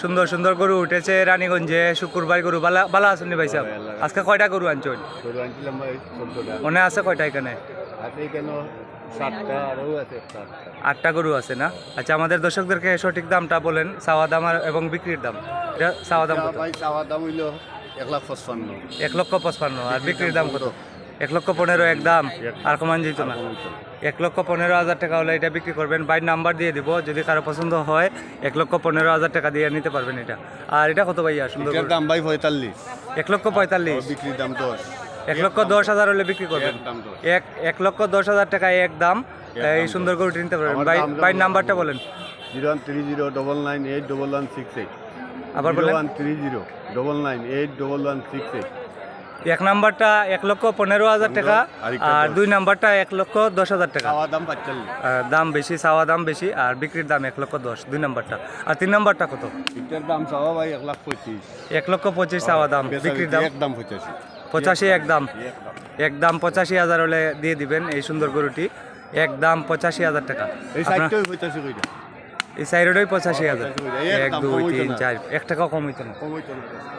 সুন্দর সুন্দর গরু উঠেছে রানীগঞ্জে শুক্রবার গরু বালা বালা আসুন ভাই সাহেব আজকে কয়টা গরু আনছেন? মনে আছে কয়টা এখানে? আটটা। গরু আছে না? আচ্ছা আমাদের দর্শকদেরকে সঠিক দামটা বলেন চাওয়া দাম আর এবং বিক্রির দাম। এটা চাওয়া দাম কত? দাম হইল এক লাখ পঁচপান্ন। এক লক্ষ পঁচপান্ন আর বিক্রির দাম কত? এক লক্ষ পনেরো এক দাম আর কমান যেত না। এক লক্ষ পনেরো হাজার টাকা হলে এটা বিক্রি করবেন বাইর নাম্বার দিয়ে দিব যদি কারও পছন্দ হয় এক লক্ষ পনেরো হাজার টাকা দিয়ে নিতে পারবেন এটা। আর এটা কত ভাইয়া সুন্দর দাম ভাই পঁয়তাল্লিশ। এক লক্ষ পঁয়তাল্লিশ। বিক্রির দাম দশ। এক লক্ষ দশ হাজার হলে বিক্রি করবেন। এক এক লক্ষ দশ হাজার টাকা এক দাম এই সুন্দর করে নিতে পারবেন। বাই বাইর নাম্বারটা বলেন। Zero one three zero double nine eight double one six eight. আবার বলেন। One three zero double nine eight double one six eight. এক নাম্বারটা এক লক্ষ পনেরো হাজার টাকা আর দুই নাম্বারটা এক লক্ষ দশ হাজার টাকা। দাম বেশি চাওয়া দাম বেশি আর বিক্রির দাম এক লক্ষ দশ দুই নাম্বারটা। আর তিন নাম্বারটা কত? দাম চাওয়া ভাই এক লাখ পঁচিশ। এক লক্ষ পঁচিশ চাওয়া দাম বিক্রির দাম? পঁচাশি। পঁচাশি এক দাম। এক দাম এক দাম পঁচাশি হাজার হলে দিয়ে দিবেন এই সুন্দর গরুটি। এক দাম পঁচাশি হাজার টাকা। এই পঁচাশি হাজার। এক দুই তিন চার এক টাকা কম হইতো না।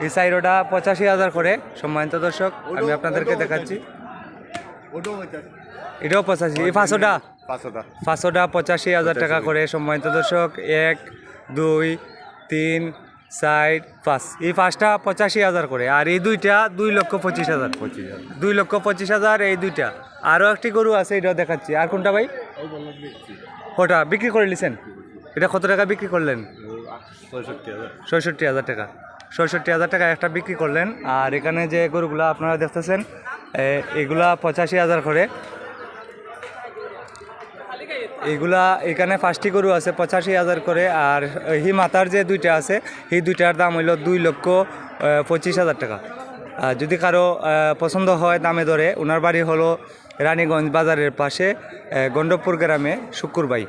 এই পঁচাশি হাজার করে সম্মানিত দর্শক আমি আপনাদেরকে দেখাচ্ছি। এটাও পঁচাশি। এই পাঁচশোটা পাঁচশোটা পঁচাশি হাজার টাকা করে সম্মানিত দর্শক এক দুই তিন চার পাঁচ। এই পাঁচটা পঁচাশি হাজার করে আর এই দুইটা দুই লক্ষ পঁচিশ হাজার। দুই লক্ষ পঁচিশ হাজার এই দুইটা। আরও একটি গরু আছে এটাও দেখাচ্ছি। আর কোনটা ভাই? ওটা বিক্রি করে নিছেন? এটা কত টাকা বিক্রি করলেন? ছয়ষট্টি হাজার টাকা। ছয়ষট্টি হাজার টাকা একটা বিক্রি করলেন। আর এখানে যে গরুগুলো আপনারা দেখতেছেন এগুলা পঁচাশি হাজার করে। এগুলা এখানে পাঁচটি গরু আছে পঁচাশি হাজার করে। আর হি মাতার যে দুইটা আছে সেই দুইটার দাম হইল দুই লক্ষ পঁচিশ হাজার টাকা। আর যদি কারও পছন্দ হয় দামে ধরে ওনার বাড়ি হলো রানীগঞ্জ বাজারের পাশে গণ্ডপুর গ্রামে শুকুরবাই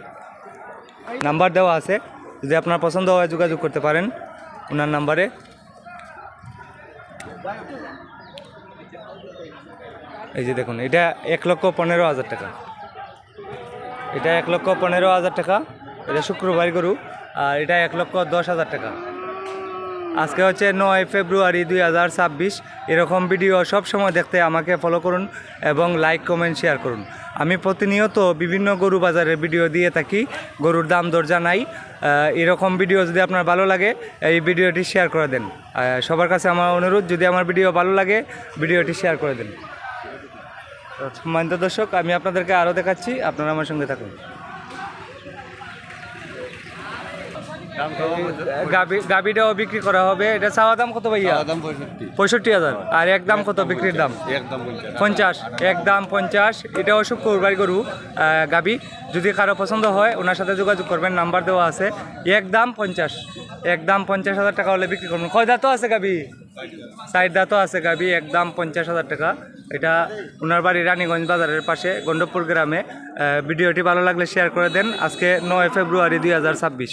নাম্বার দেওয়া আছে। যদি আপনার পছন্দ হয়, যোগাযোগ করতে পারেন। ওনার নাম্বারে। এই যে দেখুন, এটা এক লক্ষ পনেরো হাজার টাকা। এটা এক লক্ষ পনেরো হাজার টাকা। এটা শুক্রবার গরু, আর এটা এক লক্ষ দশ হাজার টাকা। আজকে হচ্ছে নয় ফেব্রুয়ারি দুই হাজার ছাব্বিশ। এরকম ভিডিও সব সময় দেখতে আমাকে ফলো করুন এবং লাইক কমেন্ট শেয়ার করুন। আমি প্রতিনিয়ত বিভিন্ন গরু বাজারের ভিডিও দিয়ে থাকি, গরুর দাম দর জানাই। এরকম ভিডিও যদি আপনার ভালো লাগে, এই ভিডিওটি শেয়ার করে দেন। সবার কাছে আমার অনুরোধ, যদি আমার ভিডিও ভালো লাগে ভিডিওটি শেয়ার করে দেন। সম্মানিত দর্শক, আমি আপনাদেরকে আরও দেখাচ্ছি, আপনারা আমার সঙ্গে থাকুন গাবি গাবিটাও বিক্রি করা হবে। এটা চাওয়া দাম কত ভাইয়া? পঁয়ষট্টি। হাজার। আর এক দাম কত বিক্রির দাম? পঞ্চাশ। এক দাম পঞ্চাশ। এটাও শুক্রবার গরু গাবি। যদি কারও পছন্দ হয় ওনার সাথে যোগাযোগ করবেন নাম্বার দেওয়া আছে। এক দাম পঞ্চাশ। এক দাম পঞ্চাশ হাজার টাকা হলে বিক্রি করবেন। কয় দাঁতও আছে গাবি? সাইড দাঁতও আছে গাবি। এক দাম পঞ্চাশ হাজার টাকা। এটা ওনার বাড়ি রানীগঞ্জ বাজারের পাশে গণ্ডপুর গ্রামে। ভিডিওটি ভালো লাগলে শেয়ার করে দেন। আজকে নয় ফেব্রুয়ারি দুই হাজার ছাব্বিশ।